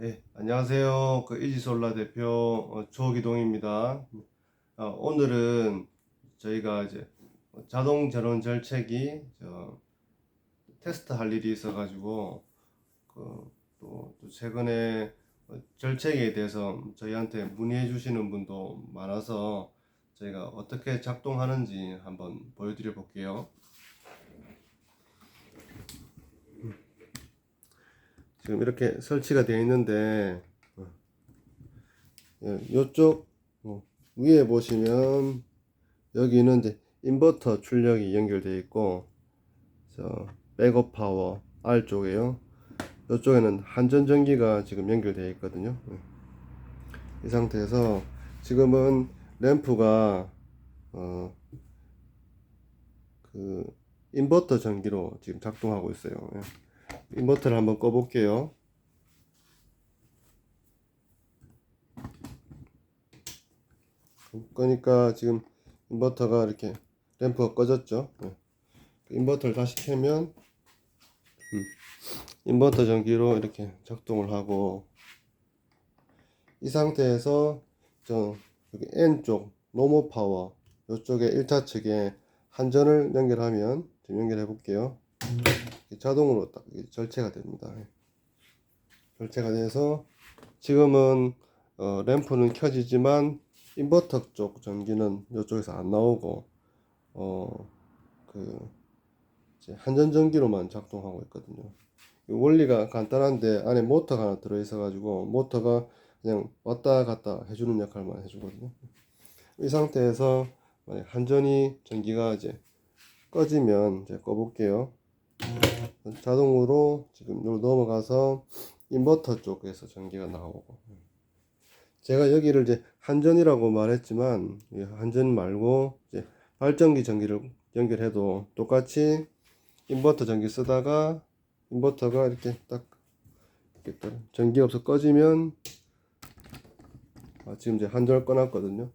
네, 안녕하세요. 그 이지솔라 대표 어, 조기동입니다. 어, 오늘은 저희가 이제 자동 전원 절책이 저 테스트 할 일이 있어가지고 그, 또, 또 최근에 어, 절책에 대해서 저희한테 문의해 주시는 분도 많아서 저희가 어떻게 작동하는지 한번 보여드려 볼게요. 지금 이렇게 설치가 되어 있는데 어, 예, 어, 위에 보시면 여기는 이제 인버터 출력이 연결되어 있고 저 백업 파워 R 쪽에요. 이쪽에는 한전 전기가 지금 연결되어 있거든요. 예. 이 상태에서 지금은 램프가 어, 그 인버터 전기로 지금 작동하고 있어요. 예. 인버터를 한번 꺼볼게요. 그러니까 지금 인버터가 이렇게 램프가 꺼졌죠. 네. 인버터를 다시 켜면 음, 인버터 전기로 이렇게 작동을 하고 이 상태에서 저 여기 N 쪽 노모 파워 이쪽에 1차 측에 한전을 연결하면 지금 연결해 볼게요. 자동으로 딱 절체가 됩니다. 예. 절체가 돼서 지금은 어, 램프는 켜지지만 인버터 쪽 전기는 이쪽에서 안 나오고 어 그 한전 전기로만 작동하고 있거든요. 이 원리가 간단한데 안에 모터가 하나 들어 있어 가지고 모터가 그냥 왔다 갔다 해주는 역할만 해주거든요. 이 상태에서 만약 한전이 전기가 이제 꺼지면 이제 꺼볼게요. 자동으로 지금 여기 넘어가서 인버터 쪽에서 전기가 나오고. 제가 여기를 이제 한전이라고 말했지만 이 한전 말고 이제 발전기 전기를 연결해도 똑같이 인버터 전기 쓰다가 인버터가 이렇게 딱 이렇게 또 전기 없어 꺼지면 아, 지금 이제 한전을 꺼놨거든요.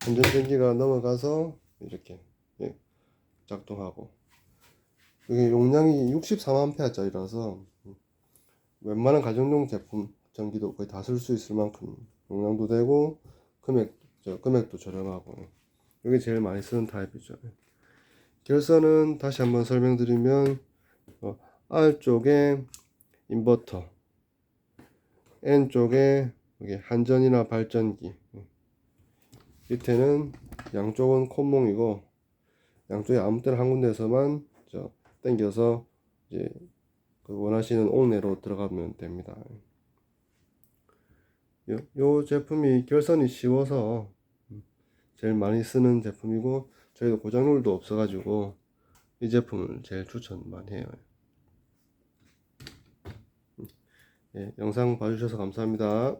한전 전기가 넘어가서 이렇게 예, 작동하고 이게 용량이 64만페어짜리라서 웬만한 가정용 제품 전기도 거의 다 쓸 수 있을 만큼 용량도 되고 금액 저 금액도 저렴하고 이게 제일 많이 쓰는 타입이죠. 결선은 다시 한번 설명드리면 어, R 쪽에 인버터, N 쪽에 한전이나 발전기, 밑에는 양쪽은 콧몽이고 양쪽에 아무 때나 한 군데에서만 저 당겨서 이제 그 원하시는 옥내로 들어가면 됩니다. 요, 요 제품이 결선이 쉬워서 제일 많이 쓰는 제품이고 저희도 고장률도 없어가지고 이 제품을 제일 추천 많이 해요. 예, 영상 봐주셔서 감사합니다.